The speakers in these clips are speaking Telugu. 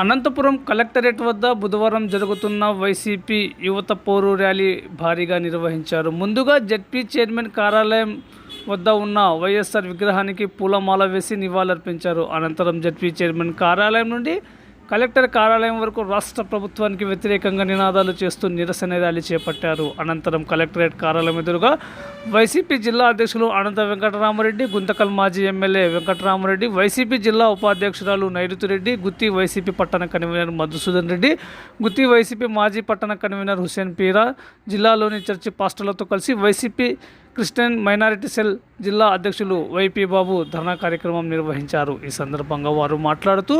అనంతపురం కలెక్టరేట్ వద్ద బుధవారం జరుగుతున్న వైసీపీ యువత పోరు ర్యాలీ భారీగా నిర్వహించారు. ముందుగా జడ్పీ చైర్మన్ కార్యాలయం వద్ద ఉన్న వైఎస్ఆర్ విగ్రహానికి పూలమాల వేసి నివాళులర్పించారు. అనంతరం జడ్పీ చైర్మన్ కార్యాలయం నుండి కలెక్టర్ కార్యాలయం వరకు రాష్ట్ర ప్రభుత్వానికి వ్యతిరేకంగా నినాదాలు చేస్తూ నిరసన ర్యాలీ చేపట్టారు. అనంతరం కలెక్టరేట్ కార్యాలయం ఎదురుగా వైసీపీ జిల్లా అధ్యక్షులు అనంత వెంకటరామరెడ్డి గుంతకల్ మాజీ ఎమ్మెల్యే వెంకటరామరెడ్డి వైసీపీ జిల్లా ఉపాధ్యక్షురాలు నైరుతిరెడ్డి గుత్తి వైసీపీ పట్టణ కన్వీనర్ మధుసూదన్ రెడ్డి గుత్తి వైసీపీ మాజీ పట్టణ కన్వీనర్ హుసేన్ పీరా జిల్లాలోని చర్చి పాస్టర్లతో కలిసి వైసీపీ క్రిస్టియన్ మైనారిటీ సెల్ జిల్లా అధ్యక్షులు వైపీ బాబు ధర్నా కార్యక్రమం నిర్వహించారు. ఈ సందర్భంగా వారు మాట్లాడుతూ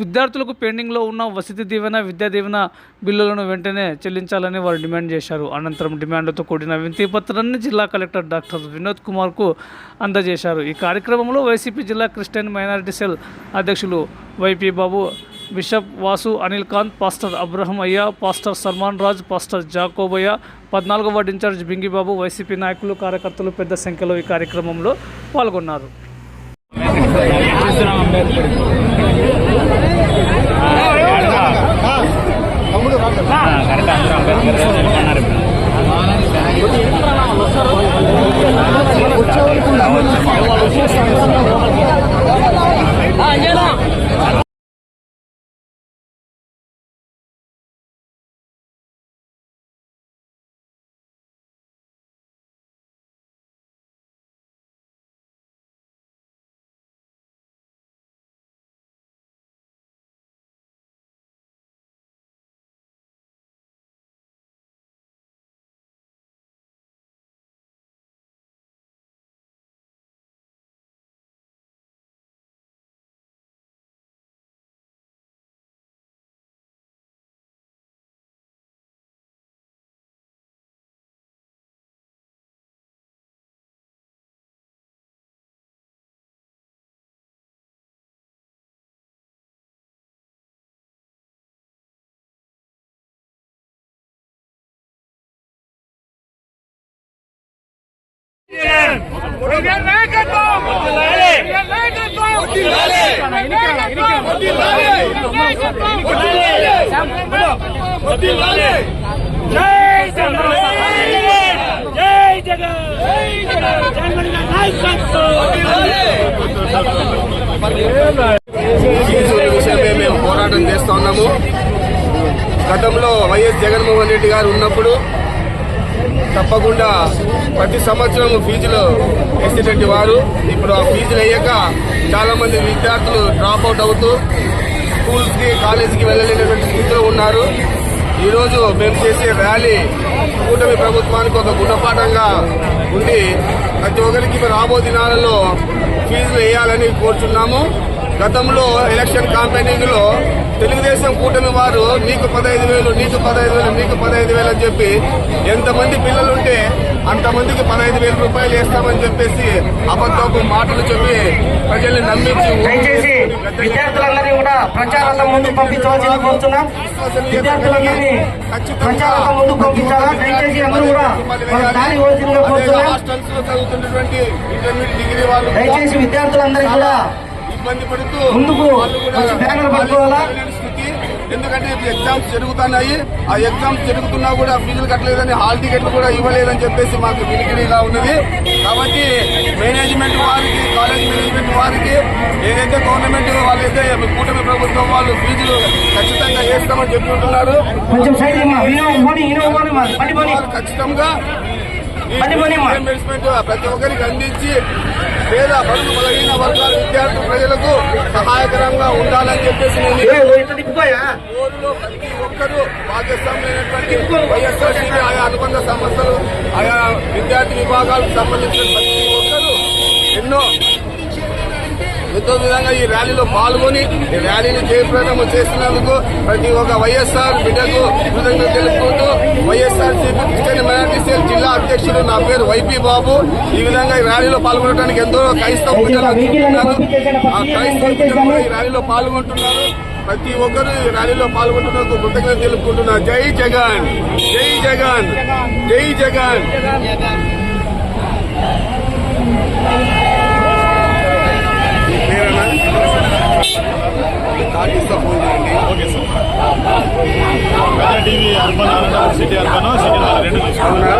విద్యార్థులకు పెండింగ్లో ఉన్న వసతి దీవెన విద్యా దీవెన బిల్లులను వెంటనే చెల్లించాలని వారు డిమాండ్ చేశారు. అనంతరం డిమాండ్తో కూడిన వినతిపత్రాన్ని జిల్లా కలెక్టర్ డాక్టర్ వినోద్ కుమార్కు అందజేశారు. ఈ కార్యక్రమంలో వైసీపీ జిల్లా క్రిస్టియన్ మైనారిటీ సెల్ అధ్యక్షులు YP Babu bishop Vasu Anil Kanth pastor Abraham అయ్య పాస్టర్ సల్మాన్ రాజ్ పాస్టర్ జాకోబయ్య పద్నాలుగో వార్డు ఇన్ఛార్జ్ బింగిబాబు వైసీపీ నాయకులు కార్యకర్తలు పెద్ద సంఖ్యలో ఈ కార్యక్రమంలో పాల్గొన్నారు. జై జై జగన్ విషయమే మేము పోరాటం చేస్తా ఉన్నాము. గతంలో వైఎస్ జగన్మోహన్ రెడ్డి గారు ఉన్నప్పుడు తప్పకుండా ప్రతి సంవత్సరం ఫీజులు వేసేటువంటి వారు. ఇప్పుడు ఆ ఫీజులు అయ్యాక చాలా మంది విద్యార్థులు డ్రాప్ అవుట్ అవుతూ స్కూల్స్కి కాలేజీకి వెళ్ళలేనటువంటి స్థితిలో ఉన్నారు. ఈరోజు మేము చేసే ర్యాలీ కూటమి ప్రభుత్వానికి ఒక గుణపాఠంగా ఉండి ప్రతి ఒక్కరికి రాబో దినాలలో ఫీజులు వేయాలని కోరుచున్నాము. గతంలో ఎలక్షన్ క్యాంపెయినింగ్లో తెలుగుదేశం కూటమి వారు నీకు పదహైదు వేలు నీకు పదహైదు వేలు నీకు పదహైదు వేలు అని చెప్పి ఎంతమంది పిల్లలుంటే అంతమందికి పదహైదు వేల రూపాయలు వేస్తామని చెప్పేసి అబద్ధపు మాటలు చెప్పి ప్రజల్ని నమ్మించి విద్యార్థులందరినీ కూడా ప్రచారంలో ముందుకు పంపించవలసింది కోరుతున్నాం. విద్యార్థులందరినీ ప్రచారంలో ముందుకు పంపించాలా? దయచేసి అందరూ కూడా మన దారి వలసిందిగా కోరుతున్నాం. హాస్టల్స్లో చదువుతున్నటువంటి ఇంటర్మీడియట్ డిగ్రీ వాళ్ళు దయచేసి విద్యార్థులందరికీ కూడా ఇబ్బంది పడుతూ వాళ్ళు కూడా. ఎందుకంటే ఇప్పుడు ఎగ్జామ్స్ జరుగుతున్నాయి. ఆ ఎగ్జామ్స్ జరుగుతున్నా కూడా ఫీజులు కట్టలేదని హాల్ టికెట్లు కూడా ఇవ్వలేదని చెప్పేసి మాకు వినికిడిగా ఉన్నది. కాబట్టి మేనేజ్మెంట్ వారికి కాలేజ్ మేనేజ్మెంట్ వారికి ఏదైతే గవర్నమెంట్ వాళ్ళైతే కూటమి ప్రభుత్వం వాళ్ళు ఫీజులు ఖచ్చితంగా వేస్తామని వారు ఖచ్చితంగా ప్రతి ఒక్కరికి అందించి పేద బడుగు బలహీన వర్గాల విద్యార్థి ప్రజలకు సహాయకరంగా ఉండాలని చెప్పేసి నేను ఊరిలో ప్రతి ఒక్కరూ భాగస్వామ్యమైనటువంటి వైఎస్ఆర్సీపీ ఆయా అనుబంధ సంస్థలు ఆయా విద్యార్థి విభాగాలకు సంబంధించిన ప్రతి ఒక్కరూ ఎన్నో ఎంతో విధంగా ఈ ర్యాలీలో పాల్గొని ఈ ర్యాలీని జయప్రదం చేస్తున్నందుకు ప్రతి ఒక్క వైఎస్ఆర్ బిడ్డకు కృతజ్ఞత తెలుపుకుంటూ వైఎస్ఆర్ సిపి జిల్లా అధ్యక్షుడు నా పేరు వైపీ బాబు. ఈ విధంగా ఈ ర్యాలీలో పాల్గొనడానికి ఎంతో క్రైస్తవ. ఆ క్రైస్తవ ఈ ర్యాలీలో పాల్గొంటున్నారు. ప్రతి ఒక్కరూ ఈ ర్యాలీలో పాల్గొంటున్నందుకు కృతజ్ఞత తెలుపుకుంటున్నారు జై జగన్ జై జగన్ జై Jagan. Urban city urban city అవునా